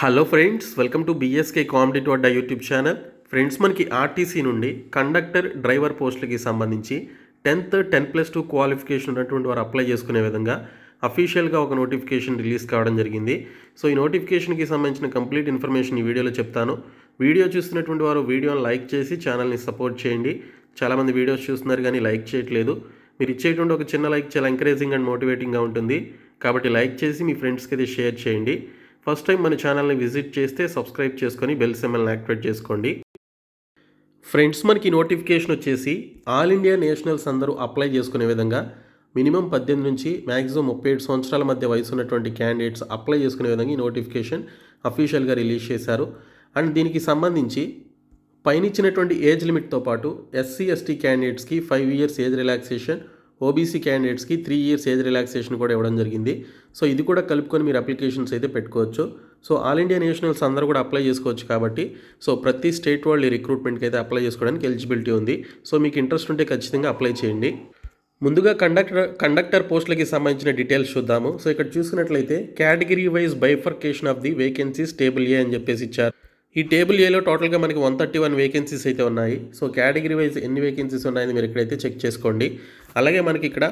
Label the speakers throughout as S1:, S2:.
S1: Hello friends welcome to BSK comedy Adda YouTube channel friends మనకి RTC నుండి conductor driver పోస్టులకి సంబంధించి tenth ten plus two qualification ఉన్నటువంటి వారు అప్లై చేసుకునే విధంగా అఫీషియల్గా ఒక నోటిఫికేషన్ రిలీజ్ కావడం జరిగింది. సో ఈ నోటిఫికేషన్కి సంబంధించిన కంప్లీట్ ఇన్ఫర్మేషన్ ఈ వీడియోలో చెప్తాను. వీడియో చూస్తున్నటువంటి వారు వీడియోని లైక్ చేసి ఛానల్ని సపోర్ట్ చేయండి. చాలామంది వీడియోస్ చూస్తున్నారు కానీ లైక్ చేయట్లేదు. మీరు ఇచ్చేటువంటి ఒక చిన్న లైక్ చాలా ఎంకరేజింగ్ అండ్ మోటివేటింగ్గా ఉంటుంది. కాబట్టి లైక్ చేసి మీ ఫ్రెండ్స్కి అయితే షేర్ చేయండి. ఫస్ట్ టైం మన ఛానల్ని విజిట్ చేస్తే సబ్స్క్రైబ్ చేసుకొని బెల్ సెమల్ని యాక్టివేట్ చేసుకోండి. ఫ్రెండ్స్ మనకి నోటిఫికేషన్ వచ్చేసి ఆల్ ఇండియా నేషనల్స్ అందరూ అప్లై చేసుకునే విధంగా మినిమం పద్దెనిమిది నుంచి మ్యాక్సిమం ముప్పై ఏడు సంవత్సరాల మధ్య వయసు ఉన్నటువంటి క్యాండిడేట్స్ అప్లై చేసుకునే విధంగా ఈ నోటిఫికేషన్ అఫీషియల్గా రిలీజ్ చేశారు. అండ్ దీనికి సంబంధించి పైనిచ్చినటువంటి ఏజ్ లిమిట్తో పాటు ఎస్సీ ఎస్టీ క్యాండిడేట్స్కి five years age relaxation OBC క్యాండిడేట్స్కి త్రీ ఇయర్స్ ఏజ్ రిలాక్సేషన్ కూడా ఇవ్వడం జరిగింది. సో ఇది కూడా కలుపుకొని మీరు అప్లికేషన్స్ అయితే పెట్టుకోవచ్చు. సో ఆల్ ఇండియా నేషనల్స్ అందరూ కూడా అప్లై చేసుకోవచ్చు కాబట్టి సో ప్రతి స్టేట్ వాళ్ళు ఈ రిక్రూట్మెంట్కి అయితే అప్లై చేసుకోవడానికి ఎలిజిబిలిటీ ఉంది. సో మీకు ఇంట్రెస్ట్ ఉంటే ఖచ్చితంగా అప్లై చేయండి. ముందుగా కండక్టర్ కండక్టర్ పోస్టులకి సంబంధించిన డీటెయిల్స్ చూద్దాము. సో ఇక్కడ చూసుకున్నట్లయితే category wise bifurcation of the vacancies table A అని చెప్పేసి ఇచ్చారు. ఈ టేబుల్ ఏలో టోటల్గా మనకి వన్ థర్టీ వన్ వేకెన్సీస్ అయితే ఉన్నాయి. సో కేటగిరీ వైజ్ ఎన్ని వేకెన్సీస్ ఉన్నాయని మీరు ఇక్కడైతే చెక్ చేసుకోండి. అలాగే మనకి ఇక్కడ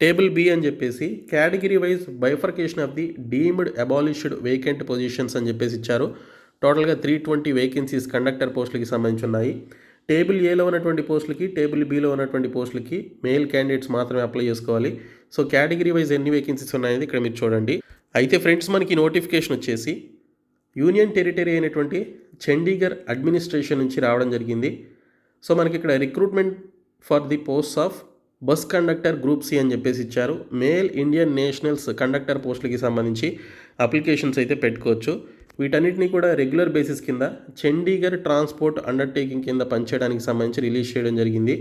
S1: టేబుల్ బి అని చెప్పేసి category wise bifurcation of the deemed abolished vacant positions అని చెప్పేసి ఇచ్చారు. టోటల్గా త్రీ ట్వంటీ వేకెన్సీస్ కండక్టర్ పోస్టులకి సంబంధించి ఉన్నాయి. టేబుల్ ఏలో ఉన్నటువంటి పోస్టులకి టేబుల్ బిలో ఉన్నటువంటి పోస్టులకి మేల్ క్యాండిడేట్స్ మాత్రమే అప్లై చేసుకోవాలి. సో కేటగిరీ వైజ్ ఎన్ని వేకెన్సీస్ ఉన్నాయని ఇక్కడ మీరు చూడండి. అయితే ఫ్రెండ్స్ మనకి నోటిఫికేషన్ వచ్చేసి యూనియన్ టెరిటరీ అయినటువంటి చండీగఢ్ అడ్మినిస్ట్రేషన్ నుంచి రావడం జరిగింది. సో మనకి ఇక్కడ recruitment for the post of bus conductor group C అని చెప్పేసి ఇచ్చారు. మేల్ ఇండియన్ నేషనల్స్ కండక్టర్ పోస్టులకి సంబంధించి అప్లికేషన్స్ అయితే పెట్టుకోవచ్చు. వీటన్నిటిని కూడా రెగ్యులర్ బేసిస్ కింద చండీగఢ్ ట్రాన్స్పోర్ట్ అండర్టేకింగ్ కింద పనిచేయడానికి సంబంధించి రిలీజ్ చేయడం జరిగింది.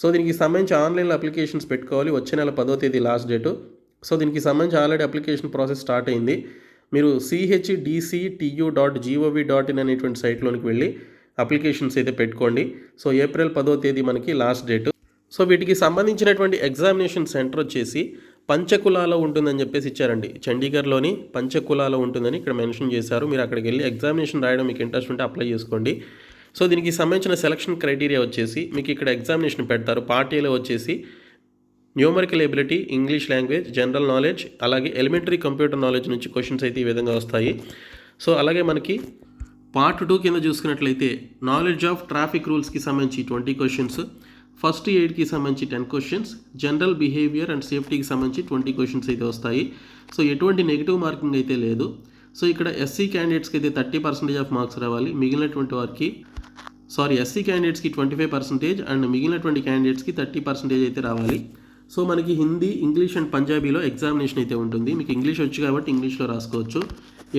S1: సో దీనికి సంబంధించి ఆన్లైన్లో అప్లికేషన్స్ పెట్టుకోవాలి. వచ్చే నెల పదో తేదీ లాస్ట్ డేటు. సో దీనికి సంబంధించి ఆల్రెడీ అప్లికేషన్ ప్రాసెస్ స్టార్ట్ అయింది. మీరు CHDCTU dot gov dot in అనేటువంటి సైట్లోనికి వెళ్ళి అప్లికేషన్స్ అయితే పెట్టుకోండి. సో ఏప్రిల్ పదో తేదీ మనకి లాస్ట్ డేట్ సో వీటికి సంబంధించినటువంటి ఎగ్జామినేషన్ సెంటర్ వచ్చేసి పంచకులాలో ఉంటుందని చెప్పేసి ఇచ్చారండి. చండీగఢ్లోని పంచకులాలో ఉంటుందని ఇక్కడ మెన్షన్ చేశారు. మీరు అక్కడికి వెళ్ళి ఎగ్జామినేషన్ రాయడం మీకు ఇంట్రెస్ట్ ఉంటే అప్లై చేసుకోండి. సో దీనికి సంబంధించిన సెలక్షన్ క్రైటీరియా వచ్చేసి మీకు ఇక్కడ ఎగ్జామినేషన్ పెడతారు. పార్టీలో వచ్చేసి numerical ability English language general knowledge అలాగే ఎలిమెంటరీ కంప్యూటర్ నాలెడ్జ్ నుంచి క్వశ్చన్స్ అయితే ఈ విధంగా వస్తాయి. సో అలాగే మనకి పార్ట్ టూ కింద చూసుకున్నట్లయితే నాలెడ్జ్ ఆఫ్ ట్రాఫిక్ రూల్స్కి సంబంధించి ట్వంటీ క్వశ్చన్స్ ఫస్ట్ ఎయిడ్కి సంబంధించి ten questions general behaviour and సేఫ్టీకి సంబంధించి ట్వంటీ క్వశ్చన్స్ అయితే వస్తాయి. సో ఎటువంటి నెగిటివ్ మార్కింగ్ అయితే లేదు. సో ఇక్కడ ఎస్సీ క్యాండిడేట్స్కి అయితే థర్టీ పర్సెంటేజ్ ఆఫ్ మార్క్స్ రావాలి. మిగిలినటువంటి వారికి సారీ ఎస్సీ క్యాండిడేట్స్కి ట్వంటీ ఫైవ్ పర్సెంటేజ్ అండ్ మిగిలినటువంటి క్యాండిడేట్స్కి థర్టీ పర్సెంటేజ్ అయితే రావాలి. సో మనకి హిందీ ఇంగ్లీష్ అండ్ పంజాబీలో ఎగ్జామినేషన్ అయితే ఉంటుంది. మీకు ఇంగ్లీష్ వచ్చు కాబట్టి ఇంగ్లీష్లో రాసుకోవచ్చు.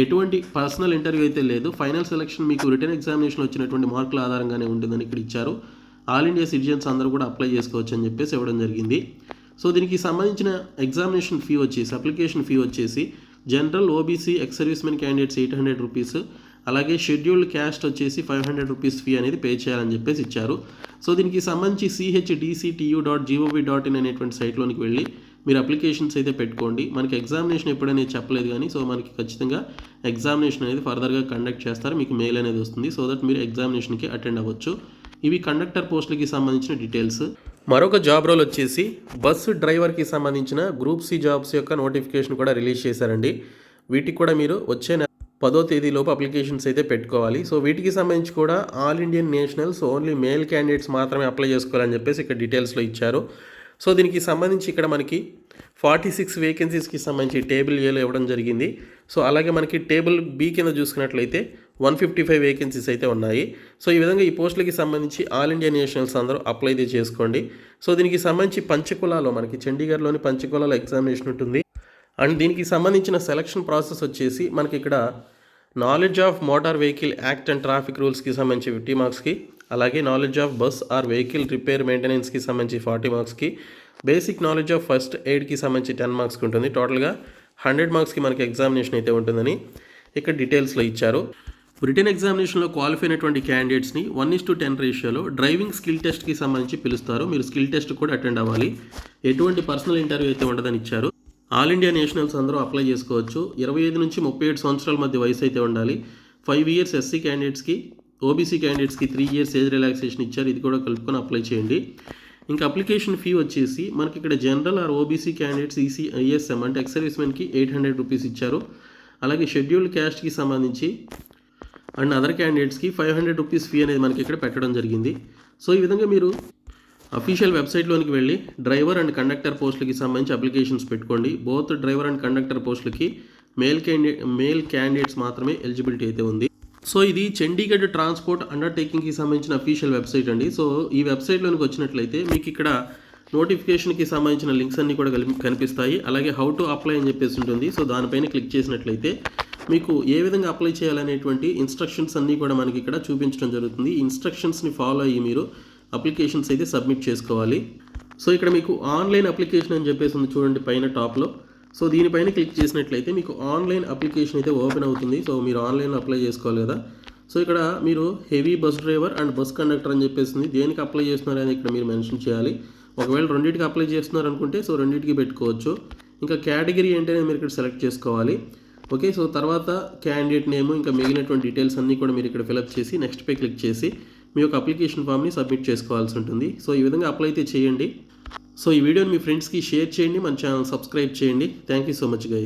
S1: ఎటువంటి పర్సనల్ ఇంటర్వ్యూ అయితే లేదు. ఫైనల్ సెలక్షన్ మీకు రిటర్న్ ఎగ్జామినేషన్ వచ్చినటువంటి మార్కుల ఆధారంగానే ఉంటుందని ఇక్కడ ఇచ్చారు. ఆల్ ఇండియా సిటిజన్స్ అందరూ కూడా అప్లై చేసుకోవచ్చు అని చెప్పేసి ఇవ్వడం జరిగింది. సో దీనికి సంబంధించిన ఎగ్జామినేషన్ ఫీ వచ్చేసి అప్లికేషన్ ఫీ వచ్చేసి general OBC ex servicemen candidates eight hundred rupees అలాగే షెడ్యూల్డ్ క్యాస్ట్ వచ్చేసి ఫైవ్ హండ్రెడ్ రూపీస్ ఫీ అనేది పే చేయాలని చెప్పేసి ఇచ్చారు. సో దీనికి సంబంధించి CHDCTU dot gov dot in అనేటువంటి సైట్లోనికి వెళ్ళి మీరు అప్లికేషన్స్ అయితే పెట్టుకోండి. మనకి ఎగ్జామినేషన్ ఎప్పుడనేది చెప్పలేదు కానీ సో మనకి ఖచ్చితంగా ఎగ్జామినేషన్ అనేది ఫర్దర్గా కండక్ట్ చేస్తారు. మీకు మెయిల్ అనేది వస్తుంది. సో దట్ మీరు ఎగ్జామినేషన్కి అటెండ్ అవ్వచ్చు. ఇవి కండక్టర్ పోస్టులకి సంబంధించిన డీటెయిల్స్ మరొక జాబ్ రోల్ వచ్చేసి బస్సు డ్రైవర్కి సంబంధించిన గ్రూప్ సి జాబ్స్ యొక్క నోటిఫికేషన్ కూడా రిలీజ్ చేశారండి. వీటికి కూడా మీరు వచ్చే నెల పదో తేదీలోపు అప్లికేషన్స్ అయితే పెట్టుకోవాలి. సో వీటికి సంబంధించి కూడా all Indian nationals only male candidates మాత్రమే అప్లై చేసుకోవాలని చెప్పేసి ఇక్కడ డీటెయిల్స్లో ఇచ్చారు. సో దీనికి సంబంధించి ఇక్కడ మనకి ఫార్టీ సిక్స్ వేకెన్సీస్కి సంబంధించి టేబుల్ ఏలో ఇవ్వడం జరిగింది. సో అలాగే మనకి టేబుల్ బి కింద చూసుకున్నట్లయితే వన్ ఫిఫ్టీ ఫైవ్ వేకెన్సీస్ అయితే ఉన్నాయి. సో ఈ విధంగా ఈ పోస్టులకి సంబంధించి ఆల్ ఇండియా నేషనల్స్ అందరూ అప్లై అయితే చేసుకోండి. సో దీనికి సంబంధించి పంచకులాలో మనకి చండీగఢ్లోని పంచకులాలో ఎగ్జామినేషన్ ఉంటుంది. అండ్ దీనికి సంబంధించిన సెలక్షన్ ప్రాసెస్ వచ్చేసి మనకి ఇక్కడ knowledge of motor vehicle act and traffic రూల్స్కి సంబంధించి ఫిఫ్టీ మార్క్స్కి అలాగే knowledge of bus or vehicle repair మెయింటెనెన్స్కి సంబంధించి ఫార్టీ మార్క్స్కి బేసిక్ నాలెడ్జ్ ఆఫ్ ఫస్ట్ ఎయిడ్కి సంబంధించి టెన్ మార్క్స్కి ఉంటుంది. టోటల్గా హండ్రెడ్ మార్క్స్కి మనకి ఎగ్జామినేషన్ అయితే ఉంటుందని ఇక్కడ డీటెయిల్స్లో ఇచ్చారు. బ్రిటన్ ఎగ్జామినేషన్లో క్వాలిఫై అయినటువంటి క్యాండిడేట్స్ని వన్ ఇస్ టు టెన్ రేషియోలో డ్రైవింగ్ స్కిల్ టెస్ట్కి సంబంధించి పిలుస్తారు. మీరు స్కిల్ టెస్ట్ కూడా అటెండ్ అవ్వాలి. ఎటువంటి పర్సనల్ ఇంటర్వ్యూ అయితే ఉండదని ఇచ్చారు. ఆల్ ఇండియా నేషనల్స్ అందరూ అప్లై చేసుకోవచ్చు. ఇరవై ఐదు నుంచి ముప్పై ఏడు సంవత్సరాల మధ్య వయసు అయితే ఉండాలి. ఫైవ్ ఇయర్స్ ఎస్సీ క్యాండిడేట్స్కి ఓబీసీ క్యాండిడేట్స్కి త్రీ ఇయర్స్ ఏజ్ రిలాక్సేషన్ ఇచ్చారు. ఇది కూడా కలుపుకొని అప్లై చేయండి. ఇంకా అప్లికేషన్ ఫీ వచ్చేసి మనకి ఇక్కడ general or OBC candidates EC ISM అంటే ఎక్స్ ఎయిట్ హండ్రెడ్ రూపీస్ ఇచ్చారు. అలాగే షెడ్యూల్డ్ క్యాస్ట్కి సంబంధించి అండ్ అదర్ క్యాండిడేట్స్కి ఫైవ్ హండ్రెడ్ రూపీస్ ఫీ అనేది మనకి ఇక్కడ పెట్టడం జరిగింది. సో ఈ విధంగా మీరు అఫీషియల్ వెబ్సైట్లోనికి వెళ్ళి డ్రైవర్ అండ్ కండక్టర్ పోస్టులకి సంబంధించి అప్లికేషన్స్ పెట్టుకోండి. బోత్ డ్రైవర్ అండ్ కండక్టర్ పోస్టులకి మేల్ క్యాండిడేట్ మేల్ క్యాండిడేట్స్ మాత్రమే ఎలిజిబిలిటీ అయితే ఉంది. సో ఇది చండీగఢ్ ట్రాన్స్పోర్ట్ అండర్టేకింగ్కి సంబంధించిన అఫీషియల్ వెబ్సైట్ అండి. సో ఈ వెబ్సైట్లోనికి వచ్చినట్లయితే మీకు ఇక్కడ నోటిఫికేషన్కి సంబంధించిన లింక్స్ అన్నీ కూడా కలిపి కనిపిస్తాయి. అలాగే హౌ టు అప్లై అని చెప్పేసి ఉంటుంది. సో దానిపైన క్లిక్ చేసినట్లయితే మీకు ఏ విధంగా అప్లై చేయాలనేటువంటి ఇన్స్ట్రక్షన్స్ అన్నీ కూడా మనకి ఇక్కడ చూపించడం జరుగుతుంది. ఇన్స్ట్రక్షన్స్ని ఫాలో అయ్యి మీరు అప్లికేషన్స్ అయితే సబ్మిట్ చేసుకోవాలి. సో ఇక్కడ మీకు ఆన్లైన్ అప్లికేషన్ అని చెప్పేసి ఉంది చూడండి పైన టాప్లో. సో దీనిపైన క్లిక్ చేసినట్లయితే మీకు ఆన్లైన్ అప్లికేషన్ అయితే ఓపెన్ అవుతుంది. సో మీరు ఆన్లైన్ అప్లై చేసుకోవాలి కదా. సో ఇక్కడ మీరు heavy bus driver and bus conductor అని చెప్పేసింది దేనికి అప్లై చేస్తున్నారు అని ఇక్కడ మీరు మెన్షన్ చేయాలి. ఒకవేళ రెండింటికి అప్లై చేస్తున్నారు అనుకుంటే సో రెండింటికి పెట్టుకోవచ్చు. ఇంకా కేటగిరీ ఏంటనే మీరు ఇక్కడ సెలెక్ట్ చేసుకోవాలి. ఓకే సో తర్వాత క్యాండిడేట్ నేమ్ ఇంకా మిగిలినటువంటి డీటెయిల్స్ అన్నీ కూడా మీరు ఇక్కడ ఫిలప్ చేసి నెక్స్ట్ పై క్లిక్ చేసి మీ యొక్క అప్లికేషన్ ఫామ్ని సబ్మిట్ చేసుకోవాల్సి ఉంటుంది. సో ఈ విధంగా అప్లై అయితే చేయండి. సో ఈ వీడియోని మీ ఫ్రెండ్స్కి షేర్ చేయండి. మన ఛానల్ సబ్స్క్రైబ్ చేయండి. Thank you so much guys